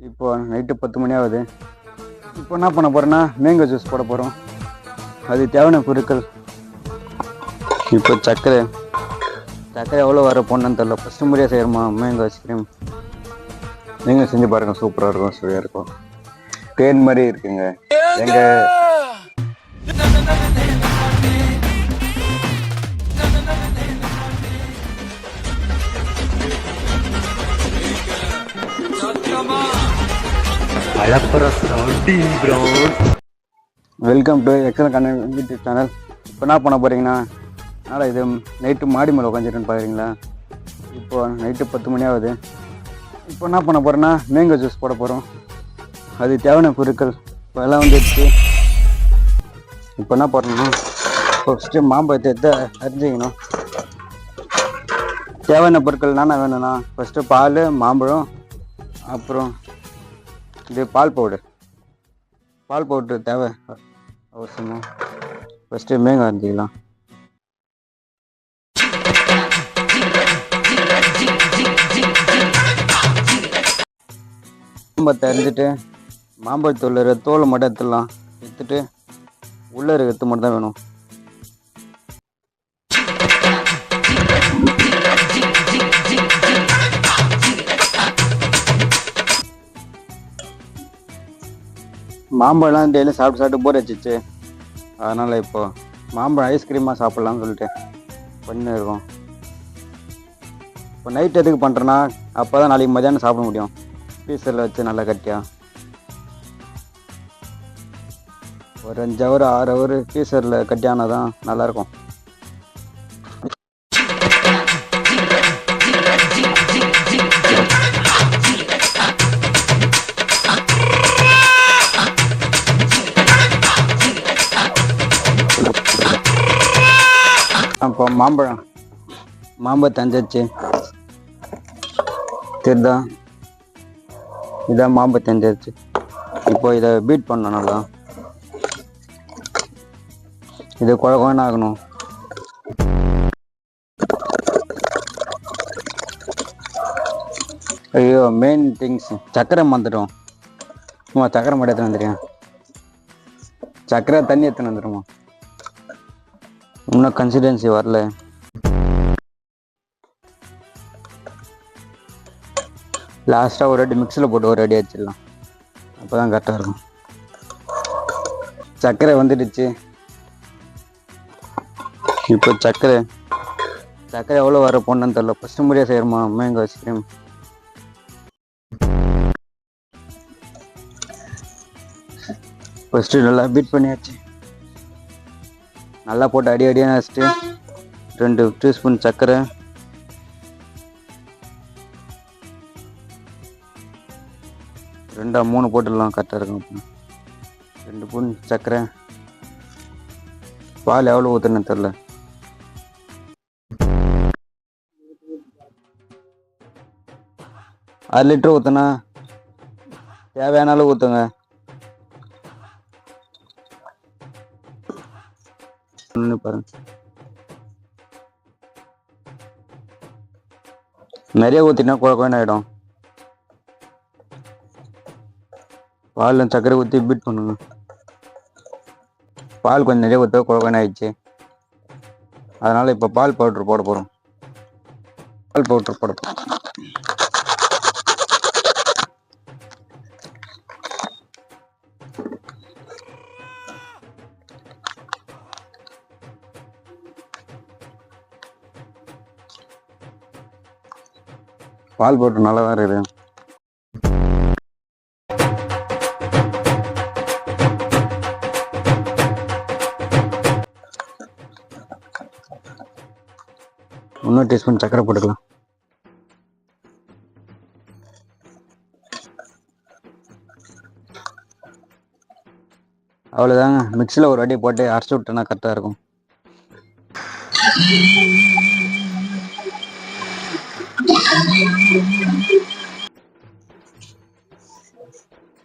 இப்போ நைட்டு பத்து மணி ஆகுது. இப்போ என்ன பண்ண போகிறேன்னா மேங்கோ ஜூஸ் போட போகிறோம் அது தேவையான பொருட்கள். இப்போ சர்க்கரை. சர்க்கரை எவ்வளோ வர போடணும்னு தெரில ஃபஸ்ட்டு முறையாக செய்கிறோமா மேங்கோ ஐஸ்கிரீம் நீங்கள் செஞ்சு பாருங்கள் சூப்பராக இருக்கும் சுவையாக இருக்கும். தேன் மாதிரி இருக்குங்க. எங்கள் welcome to Excel Kannan YouTube channel இப்போ என்ன பண்ண போகிறீங்கன்னா அதனால் இது நைட்டு மாடி மேலே உட்காந்துருன்னு பார்க்குறீங்களா இப்போ நைட்டு பத்து மணி ஆகுது. இப்போ என்ன பண்ண போகிறேன்னா மேங்கோ ஜூஸ் போட போகிறோம் அது தேவையான பொருட்கள் இப்போ எல்லாம் வந்துடுச்சு இப்போ என்ன பண்ணணும்? ஃபஸ்ட்டு மாம்பழத்தை எடுத்து அரிஞ்சிக்கணும். தேவையான பொருட்கள் என்னென்ன வேணும்னா ஃபஸ்ட்டு பால் மாம்பழம் அப்புறம் இது பால் பவுடர் பால் பவுடர் தேவை. அவசியமாக ஃபஸ்ட்டு மேங்காய் அரைஞ்சிக்கலாம். மாம்பழத்தை அரிஞ்சிட்டு மாம்பழத்தூள் இருக்கிற தோலை மட்டும் எடுத்துடலாம். எடுத்துட்டு உள்ளே இருக்கிறது மட்டும் தான் வேணும். மாம்பழம் டெய்லியும் சாப்பிட்டு சாப்பிட்டு போர் வச்சிச்சு அதனால் இப்போது மாம்பழம் ஐஸ்கிரீமாக சாப்பிட்லான்னு சொல்லிட்டு பண்ணிருக்கோம். இப்போ நைட் எதுக்கு பண்ணுறேன்னா அப்போ தான் நாளைக்கு மதியானம் சாப்பிட முடியும். பீஸரில் வச்சு நல்லா கட்டியா. ஒரு அஞ்சு ஹவர் ஆறு ஹவர் பீஸரில் கட்டியானா தான் நல்லாயிருக்கும். அப்போ மாம்பழம். மாம்பழத்தை அஞ்சாச்சு தெரியுதா இதான் மாம்பழத்தை அஞ்சாச்சு இப்போ இதை பீட் பண்ணணும் நல்லா. இது குழ குழன்னு ஆகணும். ஐயோ மெயின் திங்ஸ் சக்கரை மறந்துட்டோம் சும்மா சக்கரை மட்டும் எடுத்துன்னு வந்துடுறேன் சக்கரை தண்ணி எடுத்துன்னு வந்துடுமா இன்னும் கன்சிடென்சி வரல. லாஸ்ட்டாக ஒரு அடி மிக்சியில் போட்டு ஒரு அடி அடிச்சிடலாம். அப்போ தான் கரெக்டாக இருக்கும். சர்க்கரை வந்துடுச்சு. இப்போ சர்க்கரை. சர்க்கரை எவ்வளோ வர போடணும்னு தெரில ஃபஸ்ட்டு முறையாக செய்கிறோமா மேங்கோ ஐஸ்கிரீம் ஃபஸ்ட்டு நல்லா பீட் பண்ணியாச்சு. நல்லா போட்டு அடி அடியாக வச்சுட்டு ரெண்டு டீஸ்பூன் சர்க்கரை ரெண்டாக மூணு போட்டுடலாம் கரெக்டாக இருக்கும் அப்போ. ரெண்டு ஸ்பூன் சர்க்கரை பால் எவ்வளோ ஊற்றுன்னு தெரில அரை லிட்டர் ஊற்றுனா தேவையான அளவு ஊற்றுங்க பாருங்க. நிறைய ஊற்றினா குழ கோயின் ஆகிடும் பாலில் சர்க்கரை ஊற்றி பீட் பண்ணுங்க. பால் கொஞ்சம் நிறைய ஊற்ற குழ ஆயிடுச்சு அதனால் இப்போ பால் பவுட்ரு போட போகிறோம் பால் பவுட்ரு போட போறோம். பால் போட்டு நல்லா தான் இருக்குது இன்னும் டீஸ்பூன் சர்க்கரை போட்டுக்கலாம். அவ்வளோதாங்க மிக்சியில் ஒரு வாட்டி போட்டு அரைச்சி விட்டோன்னா கரெக்டாக இருக்கும்.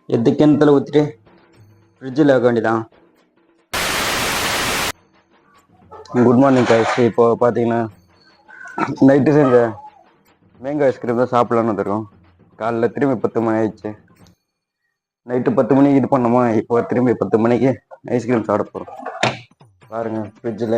எது கிணத்துல ஊற்றிட்டு ஃப்ரிட்ஜில் வைக்க வேண்டியதான் குட் மார்னிங் கைஸ் இப்போ பார்த்தீங்கன்னா நைட்டு செஞ்ச மேங்கோ ஐஸ்கிரீம் தான் சாப்பிட்லான்னு வந்துருக்கோம். காலைல திரும்பி பத்து மணி ஆயிடுச்சு. நைட்டு பத்து மணிக்கு இது பண்ணோமா இப்போ திரும்பி பத்து மணிக்கு ஐஸ்கிரீம் சாப்பிட போகிறோம் பாருங்கள் ஃப்ரிட்ஜில்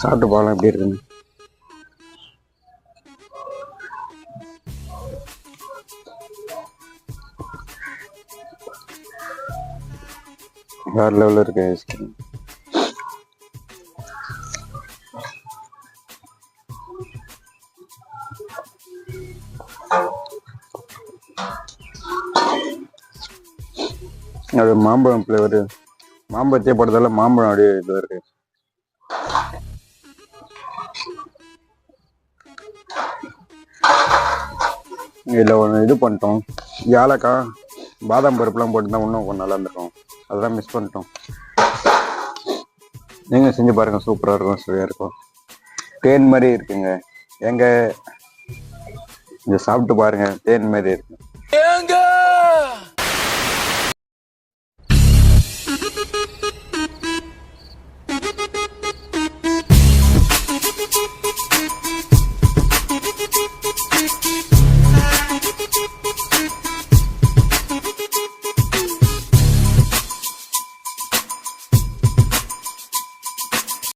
சாப்பிட்டு போகலாம் எப்படி இருக்குன்னு. வேறு லெவலில் இருக்கு ஐஸ்கிரீம் அது மாம்பழம் ஃப்ளேவரு மாம்பழத்தையே போட்டதால மாம்பழம் அப்படியே இது இருக்கு. இதில் ஒன்று இது பண்ணிட்டோம். ஏலக்காய் பாதாம் பருப்புலாம் போட்டுருந்தா இன்னும் கொஞ்சம் நல்லா இருந்திருக்கும். அதெல்லாம் மிஸ் பண்ணிட்டோம். நீங்கள் செஞ்சு பாருங்கள் சூப்பராக இருக்கும் சுவையாக இருக்கும். தேன் மாதிரி இருக்குங்க. எங்கே இதை சாப்பிட்டு பாருங்க தேன் மாதிரி இருக்கு.